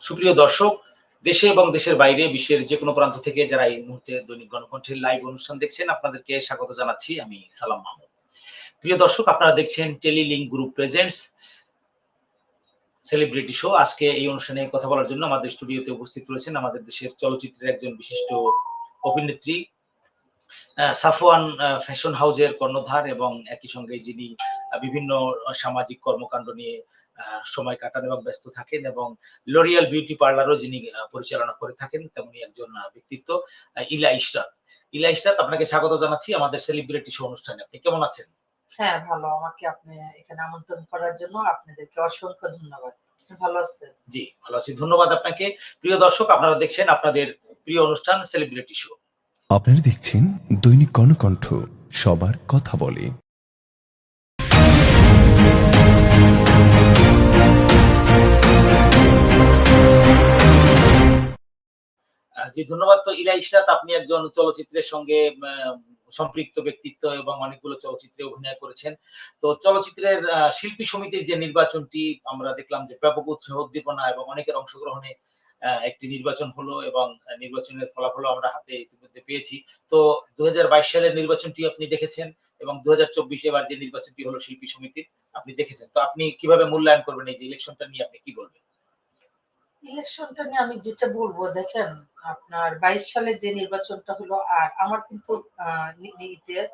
সুপ্রিয় দর্শক, দেশে এবং দেশের বাইরে, বিশ্বের যে কোনো প্রান্ত থেকে যারা এই মুহূর্তে দৈনিক গণকণ্ঠের লাইভ অনুষ্ঠান দেখছেন, আপনাদেরকে স্বাগত জানাচ্ছি আমি সালাম মাহমুদ। প্রিয় দর্শক, আপনারা দেখছেন Telelink group presents celebrity show আজকে এই অনুষ্ঠানে কথা বলার জন্য আমাদের স্টুডিওতে উপস্থিত রয়েছেন আমাদের দেশের চলচ্চিত্রের একজন বিশিষ্ট অভিনেত্রী সাফওয়ান ফ্যাশন হাউজের কর্ণধার এবং একই সঙ্গে যিনি বিভিন্ন সামাজিক কর্মকাণ্ড নিয়ে আহ, সময় কাটান এবং ব্যস্ত থাকেন এবং লরিয়াল বিউটি পার্লারও যিনি পরিচালনা করে থাকেন তেমনি একজন ব্যক্তিত্ব ইলা ইশরাত। ইলা ইশরাত আপনাকে স্বাগত জানাচ্ছি আমাদের সেলিব্রিটি শো অনুষ্ঠানে। আপনি কেমন আছেন? হ্যাঁ ভালো। আমাকে আপনি এখানে আমন্ত্রণ করার জন্য আপনাদেরকে অসংখ্য ধন্যবাদ। ভালো আছেন? জি ভালো আছি। ধন্যবাদ আপনাকে। প্রিয় দর্শক আপনারা দেখছেন আপনাদের প্রিয় অনুষ্ঠান সেলিব্রিটি শো আপনারা দেখছেন দৈনিক কর্ণকণ্ঠ সবার কথা বলে। জি, ধন্যবাদ। তো ইলা ইশরাত, আপনি একজন চলচ্চিত্রের সঙ্গে সম্পৃক্ত ব্যক্তিত্ব এবং অনেকগুলো চলচ্চিত্রে অভিনয় করেছেন। তো চলচ্চিত্রের শিল্পী সমিতির যে নির্বাচনটি, আমরা দেখলাম যে ব্যাপক উৎসাহ উদ্দীপনা এবং অনেকের অংশগ্রহণে একটি নির্বাচন হলো এবং নির্বাচনের ফলাফল আমরা হাতে ইতিমধ্যে পেয়েছি। তো দুই হাজার বাইশ সালের নির্বাচনটি আপনি দেখেছেন এবং দু এবার যে নির্বাচনটি হলো শিল্পী সমিতির, আপনি দেখেছেন। তো আপনি কীভাবে মূল্যায়ন করবেন এই যে ইলেকশনটা নিয়ে, আপনি কি বলবেন? ইলেকশনটা নিয়ে আমি যেটা বলব, দেখেন, আপনার বাইশ সালে যে নির্বাচনটা হলো, আর আমার কিন্তু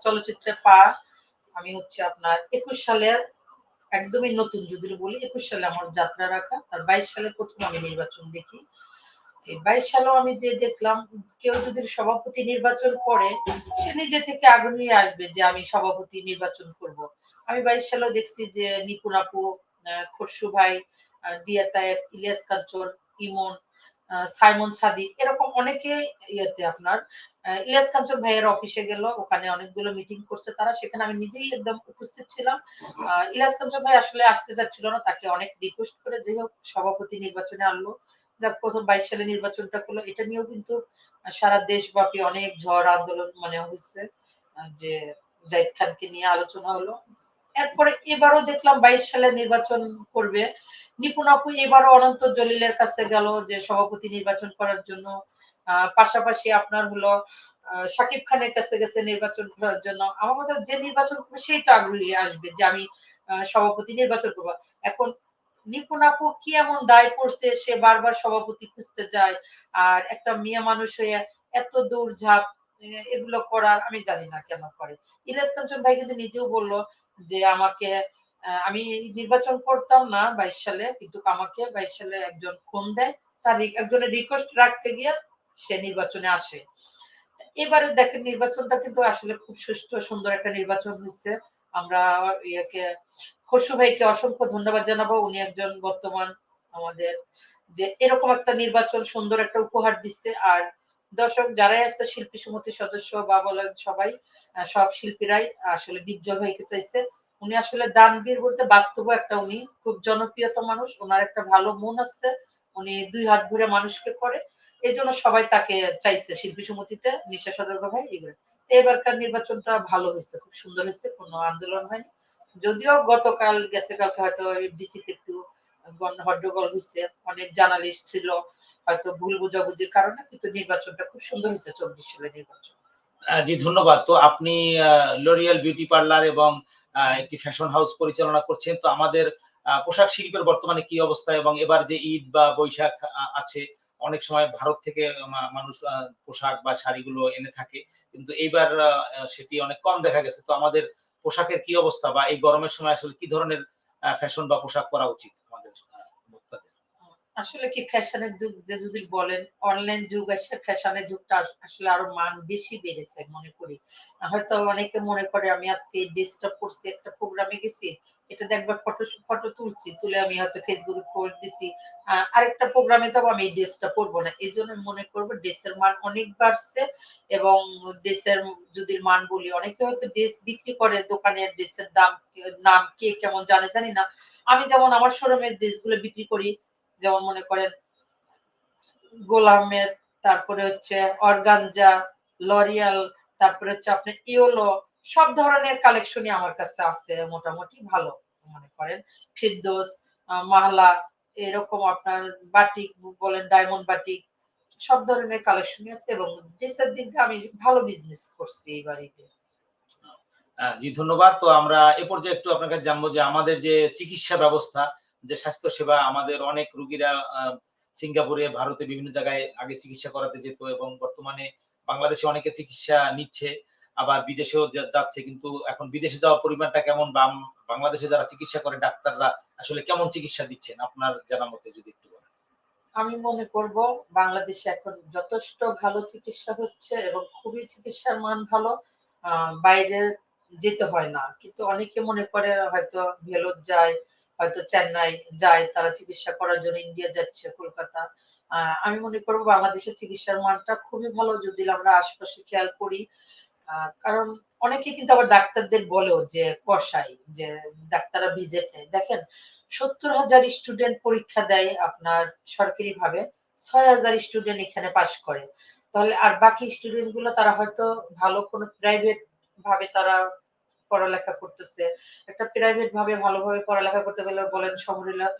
চলচ্চিত্রে পা, আমি হচ্ছে আপনার একুশ সালে একদমই নতুন, যদি বলি একুশ সালে আমার যাত্রা রাখা, আর বাইশ সালে প্রথম আমি নির্বাচন দেখি। এই বাইশ সালেও আমি যে দেখলাম, কেউ যদি সভাপতি নির্বাচন করে, সে নিজে থেকে আগ্রহী আসবে যে আমি সভাপতি নির্বাচন করব। আমি বাইশ সালেও দেখছি যে নিপুণ আপু খসরু ভাই আহ, ইলিয়াস কাঞ্চন ইমন সাইমন সাদিক এরকম অনেকে ইয়েতে আপনার ইলিয়াস কাঞ্চন ভাইয়ের অফিসে গেল ওখানে অনেকগুলো মিটিং করছে তারা সেখানে আমি নিজেই একদম উপস্থিত ছিলাম। ইলিয়াস কাঞ্চন ভাই আসলে আসতে চাচ্ছিল না তাকে অনেক রিকোয়েস্ট করে যাই হোক সভাপতি নির্বাচনে আনলো যাক প্রথম বাইশ সালে নির্বাচনটা করল এটা নিয়েও কিন্তু সারা দেশব্যাপী অনেক ঝড় আন্দোলন মানে হয়েছে যে জাহিদ খানকে নিয়ে আলোচনা হলো। এরপরে এবারও দেখলাম বাইশ সালে নির্বাচন করবে। নিপুণ আপু এবারও অনন্ত জলিলের কাছে গেল যে সভাপতি নির্বাচন করার জন্য। পাশাপাশি আপনার হলো শাকিব খানের কাছে গেছে নির্বাচন করার জন্য। আমার মতে যে নির্বাচন করবে সেই তো আগ্রহী আসবে যে আমি সভাপতি নির্বাচন করব। এখন নিপুণ আপু কি এমন দায় পড়ছে? সে বারবার সভাপতি খুঁজতে যায়। আর একটা মেয়ে মানুষ হয়ে এত দৌড়ঝাঁপ আহ, এগুলো করার আমি জানি না কেন করে। ইলিয়াস কাঞ্চন ভাই কিন্তু নিজেও বলল যে আমাকে আমি নির্বাচন করতাম না বাইশ সালে, কিন্তু আমাকে বাইশ সালে একজন ফোন দেয়। তার একজনের রিকোয়েস্ট রাখতে গিয়ে সে নির্বাচনে আসে। এবারে দেখেন নির্বাচনটা কিন্তু আসলে খুব সুষ্ঠু, সুন্দর একটা নির্বাচন হয়েছে। আমরা ইয়েকে খসু ভাইকে অসংখ্য ধন্যবাদ জানাব। উনি একজন বর্তমান আমাদের যে এরকম একটা নির্বাচন, সুন্দর একটা উপহার দিচ্ছে। আর দর্শক যারাই আছে শিল্পী সমিতির সদস্য বা বলেন সবাই সব শিল্পীরাই আসলে বিজ্জল ভাইকে চাইছে। উনি আসলে দানবীর বলতে বাস্তব একটা উনি, খুব জনপ্রিয়তা মানুষ, ওনার একটা ভালো মন আছে, উনি দুই হাত ভরে মানুষকে করে। এই জন্য সবাই তাকে চাইছে শিল্পী সমিতিতে, নিশা সদর্ভ ভাই এগুলো এবারকার নির্বাচনটা ভালো হয়েছে, খুব সুন্দর হয়েছে, কোনো আন্দোলন হয়নি। যদিও গতকাল, গেছে কালকে হয়তো ডিসিতে একটু হট্টগোল হয়েছে, অনেক জার্নালিস্ট ছিল হয়তো ভুল বোঝাবুঝির কারণে কিন্তু নির্বাচনটা খুব সুন্দর হয়েছে, চব্বিশ সালের নির্বাচন। জি, ধন্যবাদ। তো আপনি লরিয়াল বিউটি পার্লার এবং একটি ফ্যাশন হাউস পরিচালনা করছেন। তো আমাদের পোশাক শিল্পের বর্তমানে কি অবস্থা এবং এবার যে ঈদ বা বৈশাখ আছে, অনেক সময় ভারত থেকে মানুষ পোশাক বা শাড়িগুলো এনে থাকে। কিন্তু এইবার সেটি অনেক কম দেখা গেছে। তো আমাদের পোশাকের কি অবস্থা বা এই গরমের সময় আসলে কি ধরনের ফ্যাশন বা পোশাক পরা উচিত? আসলে কি ফ্যাশনের যুগ যদি বলেন অনলাইন যুগ আসছে ফ্যাশনের যুগটা আসলে আরও মান বেশি বেড়েছে মনে করি। হয়তো অনেকে মনে করে আমি আজকে ড্রেসটা পরছি একটা প্রোগ্রামে গেছি, এটা একবার ফটো ফটো তুলছি, তুলে আমি হয়তো ফেসবুকে পোস্ট দিছি। আরেকটা প্রোগ্রামে যাব, আমি এই ড্রেসটা পরবো না। এই জন্য মনে করব ড্রেসের মান অনেক বাড়ছে এবং ড্রেসের যদি মান বলি, অনেকে হয়তো ড্রেস বিক্রি করে, দোকানে ড্রেসের দাম, নাম কে কেমন জানে, জানি না। আমি যেমন আমার শোরুমের ড্রেসগুলো বিক্রি করি যেমন মনে করেন গোলামের, তারপরে হচ্ছে অর্গানজা, লরিয়াল, তারপরে হচ্ছে আপনার ইওলো সব ধরনের কালেকশনই আমার কাছে আছে মোটামুটি ভালো মনে করেন। ফিরদোস মাহলা, এরকম আপনার বাটিক বলেন, ডায়মন্ড বাটিক, সব ধরনের কালেকশনই আছে এবং ড্রেসের দিক দিয়ে আমি ভালো বিজনেস করছি এই বাড়িতে। জি, ধন্যবাদ। তো আমরা এ পর্যায়ে একটু আপনার কাছে জানব যে আমাদের যে চিকিৎসা ব্যবস্থা যে স্বাস্থ্য সেবা আমাদের অনেক রুগীরা সিঙ্গাপুরে, ভারতে বিভিন্ন জায়গায় আগে চিকিৎসা করাতে যেত এবং বর্তমানে বাংলাদেশে অনেকে চিকিৎসা নিচ্ছে, আবার বিদেশেও যাচ্ছে। কিন্তু এখন বিদেশে যাওয়ার পরিমাণটা কেমন? বা বাংলাদেশে যারা চিকিৎসা করে, ডাক্তাররা আসলে কেমন চিকিৎসা দিচ্ছেন? আপনার জানা মতে যদি একটু বলেন। আমি মনে করব, বাংলাদেশে এখন যথেষ্ট ভালো চিকিৎসা হচ্ছে এবং খুবই চিকিৎসার মান ভালো। বাইরে যেতে হয় না। কিন্তু অনেকে মনে করে হয়তো ভেলোর যায় হয়তো চেন্নাই যায়, তারা চিকিৎসা করার জন্য ইন্ডিয়া যাচ্ছে, কলকাতা। আমি মনে করব বাংলাদেশের চিকিৎসার মানটা খুবই ভালো যদি আমরা আশপাশে খেয়াল করি। কারণ অনেকে কিন্তু আবার ডাক্তারদের বলেও যে কষাই যে ডাক্তাররা ভিজিট নেয়। দেখেন, সত্তর হাজার স্টুডেন্ট পরীক্ষা দেয় আপনার সরকারি ভাবে ছয় হাজার স্টুডেন্ট এখানে পাশ করে। তাহলে আর বাকি স্টুডেন্টগুলো তারা হয়তো ভালো কোনো প্রাইভেট ভাবে তারা পড়ালেখা করতেছে। একটা প্রাইভেট ভাবে ভালোভাবে পড়ালেখা করতে গেলে বলেন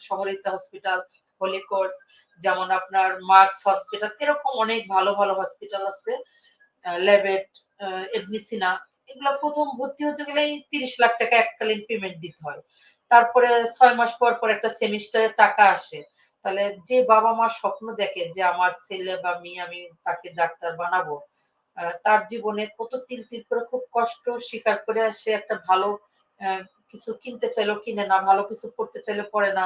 সমরিতা হসপিটাল হোলি কোর্স যেমন আপনার মার্কস হসপিটাল এরকম অনেক ভালো ভালো হসপিটাল আছে। এগুলো প্রথম ভর্তি হতে গেলেই তিরিশ লাখ টাকা এককালীন পেমেন্ট দিতে হয়। তারপরে ছয় মাস পর পর একটা সেমিস্টারের টাকা আসে। তাহলে যে বাবা মা স্বপ্ন দেখে যে আমার ছেলে বা মেয়ে আমি তাকে ডাক্তার বানাবো তার জীবনে কত তিল তিল করে খুব কষ্ট স্বীকার করে সে একটা ভালো কিছু কিনতে চাইলো, কিনে না, ভালো কিছু পড়তে চাইলে পড়ে না।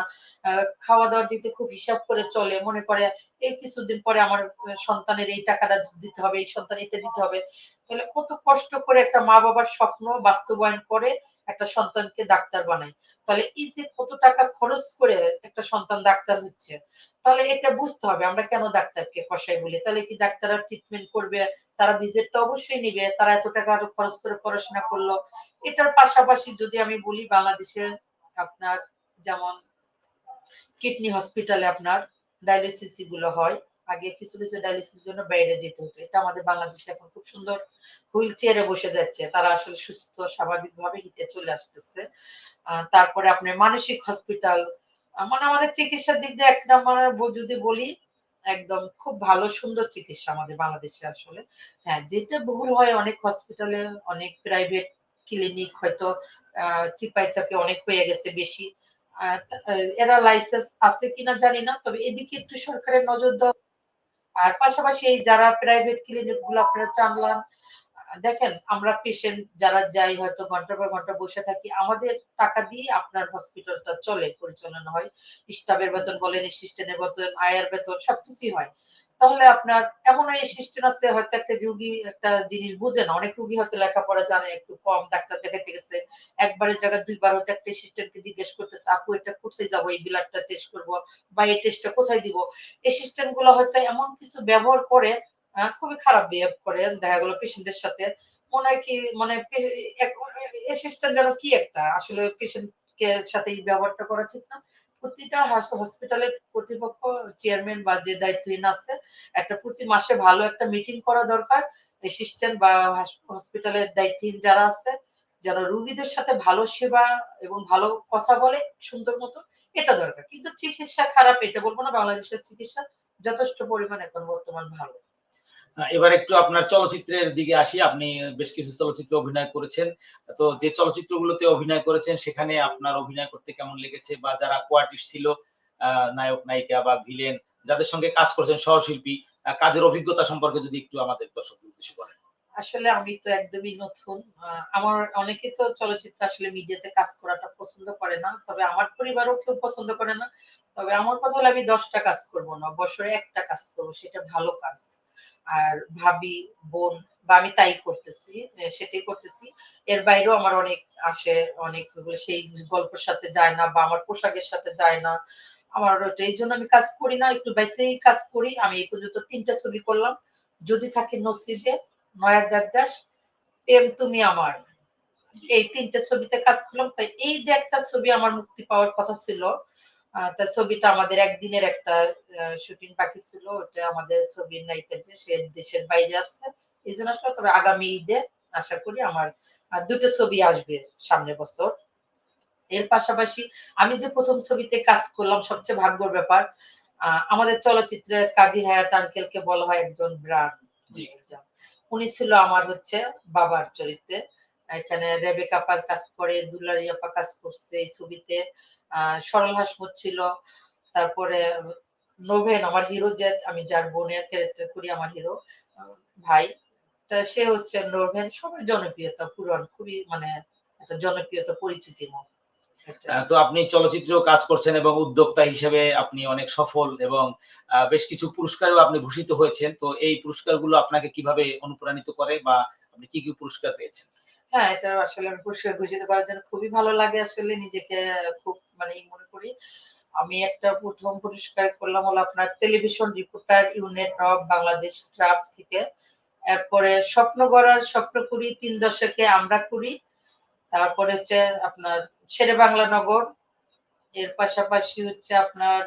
খাওয়া দাওয়ার দিতে খুব হিসাব করে চলে, মনে করে এই কিছুদিন পরে আমার সন্তানের এই টাকাটা দিতে হবে, এই সন্তান এটা দিতে হবে। তাহলে কত কষ্ট করে একটা মা বাবার স্বপ্ন বাস্তবায়ন করে একটা সন্তানকে ডাক্তার বানায় তাহলে এই যে কত টাকা খরচ করে একটা সন্তান ডাক্তার হচ্ছে, তাহলে এটা বুঝতে হবে আমরা কেন ডাক্তারকে কষাই বলি? তাহলে কি ডাক্তাররা ট্রিটমেন্ট করবে? তারা ভিজিট তো অবশ্যই নিবে, তারা এত টাকা আরও খরচ করে পড়াশোনা করল। এটার পাশাপাশি যদি আমি বলি বাংলাদেশে আপনার যেমন কিডনি হসপিটালে আপনার ডায়ালিসিসগুলো হয় আগে কিছু কিছু ডায়ালিসিস জন্য বাইরে যেতে হতো। এটা আমাদের বাংলাদেশে এখন খুব সুন্দর হুইল চেয়ারে বসে যাচ্ছে। তারা আসলে সুস্থ স্বাভাবিক ভাবে হিটে চলে আসতেছে। তারপরে আপনার মানসিক হসপিটাল মানে আমাদের চিকিৎসার দিক দিয়ে এক নম্বর যদি বলি, একদম খুব ভালো, সুন্দর চিকিৎসা আমাদের বাংলাদেশে আসলে। হ্যাঁ যেটা বহুল হয় অনেক হসপিটালে অনেক প্রাইভেট ক্লিনিক হয়তো চিপাই চাপে অনেক হয়ে গেছে বেশি। এরা লাইসেন্স আছে কিনা জানি না, তবে এদিকে একটু সরকারের নজর দেওয়া আর পাশাপাশি যারা প্রাইভেট ক্লিনিকগুলো আপনারা চানলাম দেখেন আমরা পেশেন্ট যারা যাই হয়তো ঘণ্টা পর ঘণ্টা বসে থাকি, আমাদের টাকা দিয়ে আপনার হসপিটালটা চলে, পরিচালনা হয়। স্টাফের বেতন বলেন অ্যাসিস্ট্যান্টের বেতন আয়ার বেতন, সবকিছুই হয়। তাহলে আপনার এমন অ্যাসিস্ট্যান্ট আছে, হয়তো একটা রুগী একটা জিনিস বুঝে না। অনেক রুগী হয়তো লেখাপড়া জানে, একটু কম ডাক্তার দেখাতে গেছে। একবারের জায়গায় দুইবার হয়তো একটা অ্যাসিস্ট্যান্টকে জিজ্ঞেস করতেছে, আপু, এটা কোথায় যাব? এই ব্লাডটা টেস্ট করব বা এই টেস্টটা কোথায় দিব? অ্যাসিস্ট্যান্টগুলো হয়তো এমন কিছু ব্যবহার করে খুবই খারাপ বিহেভ করে, দেখা গেলো পেশেন্টের সাথে। মনে হয় কি মানে এই সিস্টেম যেন কি একটা? আসলে পেশেন্ট সাথে এই ব্যবহারটা করা ঠিক না। প্রতিটা হসপিটালের কর্তৃপক্ষ চেয়ারম্যান বা যে দায়িত্বহীন আছে, একটা প্রতি মাসে ভালো একটা মিটিং করা দরকার। অ্যাসিস্ট্যান্ট বা হসপিটালের দায়িত্বহীন যারা আছে, যারা রুগীদের সাথে ভালো সেবা এবং ভালো কথা বলে সুন্দর মতো, এটা দরকার। কিন্তু চিকিৎসা খারাপ, এটা বলব না, বাংলাদেশের চিকিৎসা যথেষ্ট পরিমাণ এখন বর্তমান ভালো। এবার একটু আপনার চলচ্চিত্রের দিকে আসি। আপনি বেশ কিছু চলচ্চিত্রে অভিনয় করেছেন। তো যে চলচ্চিত্রগুলোতে অভিনয় করেছেন, সেখানে আপনার অভিনয় করতে কেমন লেগেছে? বা যারা কোয়ার্টিস্ট ছিল নায়ক, নায়িকা বা ভিলেন যাদের সঙ্গে কাজ করেছেন সহশিল্পী কাজের অভিজ্ঞতা সম্পর্কে যদি একটু আমাদের দর্শক উদ্দেশ্য করেন আসলে আমি তো একদমই নতুন। আমার অনেকে তো চলচ্চিত্র আসলে মিডিয়াতে কাজ করাটা পছন্দ করে না। তবে আমার পরিবারও কেউ পছন্দ করে না। তবে আমার কথা হলো, আমি দশটা কাজ করব না, বছরে একটা কাজ করব, সেটা ভালো কাজ। আর ভাবি, বোন, বা আমি তাই করতেছি সেটাই করতেছি। এর বাইরেও আমার অনেক আসে, অনেক সেই গল্পের সাথে যায় না, বা আমার পোশাকের সাথে যায় না। আমার এই জন্য আমি কাজ করি না, একটু বেশি কাজ করি। আমি এই পর্যন্ত তিনটা ছবি করলাম। যদি থাকে নসিবে, নয়া দেবদাস প্রেম তুমি আমার। এই তিনটে ছবিতে কাজ করলাম। তাই এই যে একটা ছবি আমার মুক্তি পাওয়ার কথা ছিল তা ছবিটা আমাদের একদিনের একটা শুটিং বাকি ছিল ওটা আমাদের ছবির নায়িকা যে সে দেশের বাইরে আসছে। এই জন্য আসলে তবে আগামী ঈদে আশা করি আমার দুটো ছবি আসবে সামনের বছর। এর পাশাপাশি আমি যে প্রথম ছবিতে কাজ করলাম সবচেয়ে ভাগ্যর ব্যাপার আহ, আমাদের চলচ্চিত্রে কাজী হায়াত আঙ্কেলকে বলা হয় একজন ব্রান্ড উনি ছিল আমার হচ্ছে বাবার চরিত্রে। এখানে রেবেকা আপা কাজ করে দুলারি আপা কাজ করছে এই ছবিতে। সরল হাসমত ছিল তারপরে নোভেন আমার হিরো যে আমি যার বোনের ক্যারেক্টার করি আমার হিরো ভাই। তা সে হচ্ছে নোভেন সবাই জনপ্রিয়তা পুরান খুবই মানে একটা জনপ্রিয়তা পরিচিতি আহ, তো আপনি চলচ্চিত্রেও কাজ করছেন এবং উদ্যোক্তা হিসেবে আপনি অনেক সফল এবং বেশ কিছু পুরস্কারও আপনি ভূষিত হয়েছেন। তো এই পুরস্কারগুলো আপনাকে কীভাবে অনুপ্রাণিত করে বা আপনি কি কি পুরস্কার পেয়েছেন? হ্যাঁ এটা আসলে আমি পুরস্কার ঘোষিত করার জন্য খুবই ভালো লাগে আসলে নিজেকে খুব মানে মনে করি। আমি একটা প্রথম পুরস্কার করলাম হলো আপনার television reporter unit of Bangladesh trough থেকে। এরপরে স্বপ্ন গড়ার স্বপ্ন করি, তিন দশকে আমরা করি। তারপরে হচ্ছে আপনার শেরে বাংলা নগর। এর পাশাপাশি হচ্ছে আপনার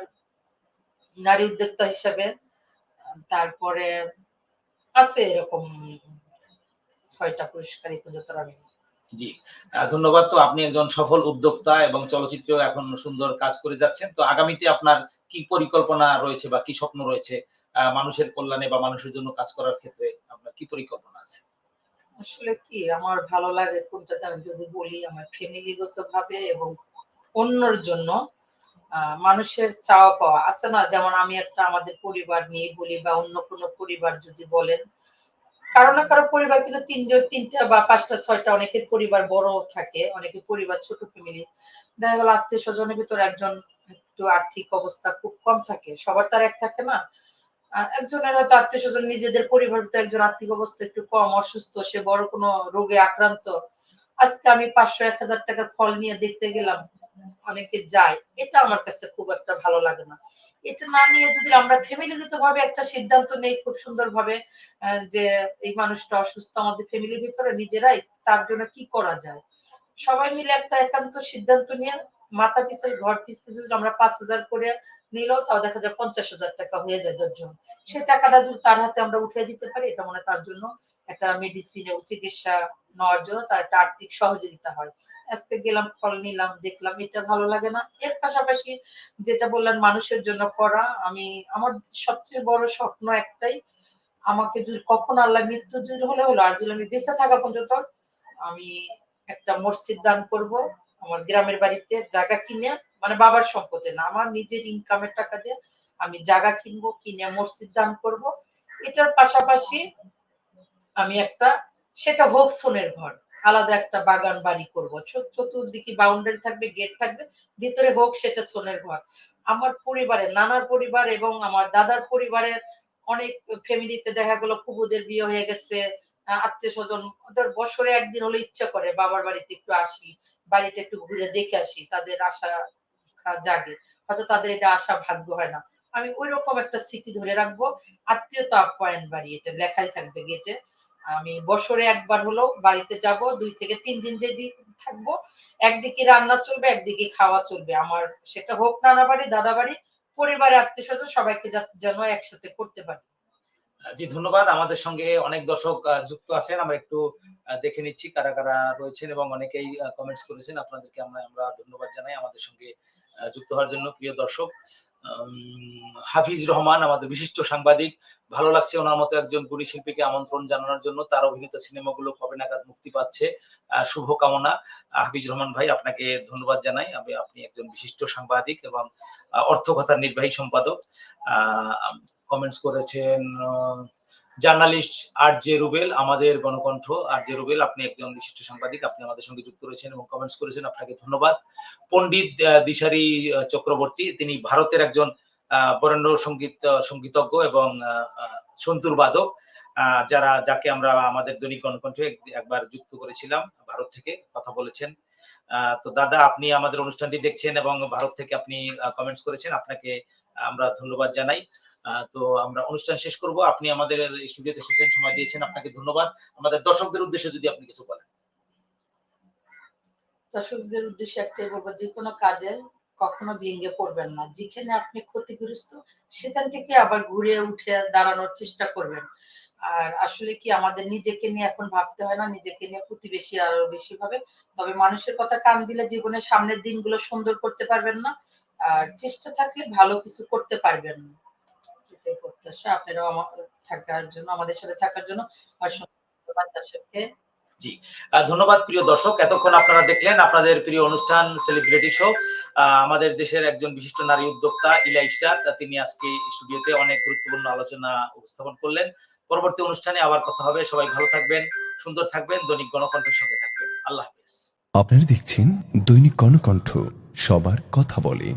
নারী উদ্যোক্তা হিসাবে। তারপরে আছে এরকম ছয়টা পুরস্কার এই পর্যন্ত আমি জি। ধন্যবাদ। তো আপনি একজন সফল উদ্যোক্তা এবং চলচ্চিত্রেও এখন সুন্দর কাজ করে যাচ্ছেন। তো আগামীতে আপনার কি পরিকল্পনা রয়েছে বা কি স্বপ্ন রয়েছে মানুষের কল্যাণে বা মানুষের জন্য কাজ করার ক্ষেত্রে আপনার কি পরিকল্পনা আছে? আসলে কি আমার ভালো লাগে কোনটা জানেন? যদি বলি আমার ফ্যামিলিগত ভাবে এবং অন্যর জন্য মানুষের চাওয়া পাওয়া। আছে না যেমন আমি একটা আমাদের পরিবার নিয়ে বলি বা অন্য কোনো পরিবার যদি বলেন কারও না কারও পরিবার কিন্তু তিনজন, তিনটা বা পাঁচটা, ছয়টা অনেকের পরিবার বড় থাকে, অনেকের পরিবার ছোট ফ্যামিলি দেখা গেল আত্মীয় স্বজনের ভিতর একজন একটু আর্থিক অবস্থা খুব কম থাকে, সবার তার এক থাকে না। একজনের হয়তো আত্মীয় স্বজন নিজেদের পরিবার ভিতরে একজন আর্থিক অবস্থা একটু কম, অসুস্থ, সে বড় কোনো রোগে আক্রান্ত। আজকে আমি পাঁচশো এক হাজার টাকার ফল নিয়ে দেখতে গেলাম, অনেকে যায়, এটা আমার কাছে খুব একটা ভালো লাগে না। এটা না নিয়ে যদি আমরা ফ্যামিলিগত ভাবে একটা সিদ্ধান্ত নেই খুব সুন্দর ভাবে যে এই মানুষটা অসুস্থ আমাদের ফ্যামিলির ভিতরে, নিজেরাই তার জন্য কি করা যায়? সবাই মিলে একটা একান্ত সিদ্ধান্ত নিয়ে, মাথা পিছু ঘর পিছু যদি আমরা পাঁচ হাজার করে নিলেও তাও দেখা যায় পঞ্চাশ হাজার টাকা হয়ে যায় দশজন। সে টাকাটা যদি তার হাতে আমরা উঠিয়ে দিতে পারি, এটা মনে তার জন্য একটা মেডিসিন চিকিৎসা নেওয়ার জন্য তার একটা আর্থিক সহযোগিতা হয়। আজকে গেলাম, ফল নিলাম, দেখলাম, এটা ভালো লাগে না। এর পাশাপাশি যেটা বললেন, মানুষের জন্য করা, আমি, আমার সবচেয়ে বড় স্বপ্ন একটাই, আমাকে যদি কখন আল্লাহ মৃত্যু যদি হলে হলো, আর যদি আমি বেঁচে থাকা পর্যন্ত, আমি একটা মসজিদ দান করব, আমার গ্রামের বাড়িতে জায়গা কিনে মানে বাবার সম্পদে না, আমার নিজের ইনকামের টাকা দিয়ে আমি জায়গা কিনবো, কিনে মসজিদ দান করব। এটার পাশাপাশি আমি একটা, সেটা হোক সোনের ঘর। আলাদা একটা বাগান বাড়ি করব। চতুর্দিকে বাউন্ডারি থাকবে গেট থাকবে, ভিতরে হোক সেটা সোনের ঘর। আমার পরিবারের, নানার পরিবার এবং আমার দাদার পরিবারের অনেক ফ্যামিলিতে দেখা গেল ফুবুদের বিয়ে হয়ে গেছে আত্মীয় স্বজন ওদের বছরে একদিন হলে ইচ্ছা করে বাবার বাড়িতে একটু আসি বাড়িতে একটু ঘুরে দেখে আসি, তাদের আশা জাগে। হয়তো তাদের এটা আশা ভাগ্য হয় না। আমি ওই রকম একটা স্মৃতি ধরে রাখব, আত্মীয়তা আপ্যায়ন বাড়ি, এটা লেখাই থাকবে গেটে আমি বছরে একবার হলো বাড়িতে যাব, দুই থেকে তিন দিন যে থাকব, একদিকে রান্না চলবে, একদিকে খাওয়া চলবে। আমার সেটা হোক নানা বাড়ি দাদা বাড়ি পরিবারে আত্মীয় স্বজন সবাইকে যেন একসাথে করতে পারি। জি, ধন্যবাদ। আমাদের সঙ্গে অনেক দর্শক যুক্ত আছেন। আমরা একটু দেখে নিচ্ছি কারা কারা রয়েছেন এবং অনেকেই কমেন্টস করেছেন। আপনাদেরকে আমরা আমরা ধন্যবাদ জানাই। আমাদের সঙ্গে যুক্ত হওয়ার জন্য প্রিয় দর্শক হাফিজ রহমান আমাদের বিশিষ্ট সাংবাদিক ভালো লাগছে ওনার মতো একজন গুণী শিল্পীকে আমন্ত্রণ জানানোর জন্য তার অভিনীত সিনেমাগুলো কবে নাগাদ মুক্তি পাচ্ছে আহ, শুভ কামনা। হাফিজ রহমান ভাই আপনাকে ধন্যবাদ জানাই। আমি আপনি একজন বিশিষ্ট সাংবাদিক এবং অর্থকথার নির্বাহী সম্পাদক। কমেন্টস করেছেন জার্নালিস্ট আর জে রুবেল, আমাদের গণকণ্ঠ আর জে রুবেল, আপনি একজন বিশিষ্ট সাংবাদিক, আপনি আমাদের সঙ্গে যুক্ত রয়েছেন এবং কমেন্টস করেছেন, আপনাকে ধন্যবাদ। পণ্ডিত দিশারি চক্রবর্তী, তিনি ভারতের একজন বরেণ্য সংগীত সঙ্গীতজ্ঞ এবং সন্তুর বাদক যারা, যাকে আমরা আমাদের দৈনিক গণকণ্ঠে একবার যুক্ত করেছিলাম ভারত থেকে কথা বলেছেন। তো দাদা, আপনি আমাদের অনুষ্ঠানটি দেখছেন এবং ভারত থেকে আপনি কমেন্টস করেছেন, আপনাকে আমরা ধন্যবাদ জানাই। তো আমরা অনুষ্ঠান শেষ করব। আপনি আমাদের স্টুডিওতে এসেছেন, সময় দিয়েছেন, আপনাকে ধন্যবাদ। আমাদের দর্শকদের উদ্দেশ্যে যদি আপনি কিছু বলেন। দর্শকদের উদ্দেশ্যে একটাই বলব, যে কোনো কাজে কখনো ভেঙে পড়বেন না। যেখানে আপনি ক্ষতিগ্রস্ত, সেখান থেকে আবার ঘুরে উঠে দাঁড়ানোর চেষ্টা করবেন। আর আসলে কি, আমাদের নিজেকে নিয়ে এখন ভাবতে হয় না, নিজেকে নিয়ে প্রতিবেশী আরও বেশি ভাবে। তবে মানুষের কথা কান দিলে জীবনের সামনের দিনগুলো সুন্দর করতে পারবেন না। আর চেষ্টা থাকলে ভালো কিছু করতে পারবেন না। প্রত্যাশা আপনারাও আমার থাকার জন্য আমাদের সাথে থাকার জন্য অসংখ্য ধন্যবাদ দর্শককে। আহ, ধন্যবাদ প্রিয় দর্শক। এতক্ষণ আপনারা দেখলেন আপনাদের প্রিয় অনুষ্ঠান সেলিব্রিটি শো। আমাদের দেশের একজন বিশিষ্ট নারী উদ্যোক্তা ইলা ইশরাত তিনি আজকে স্টুডিওতে অনেক গুরুত্বপূর্ণ আলোচনা উপস্থাপন করলেন। পরবর্তী অনুষ্ঠানে আবার কথা হবে। সবাই ভালো থাকবেন সুন্দর থাকবেন দৈনিক গণকণ্ঠের সঙ্গে থাকবেন। আল্লাহ হাফেজ। আপনারা দেখছেন দৈনিক কর্ণকণ্ঠ সবার কথা বলে।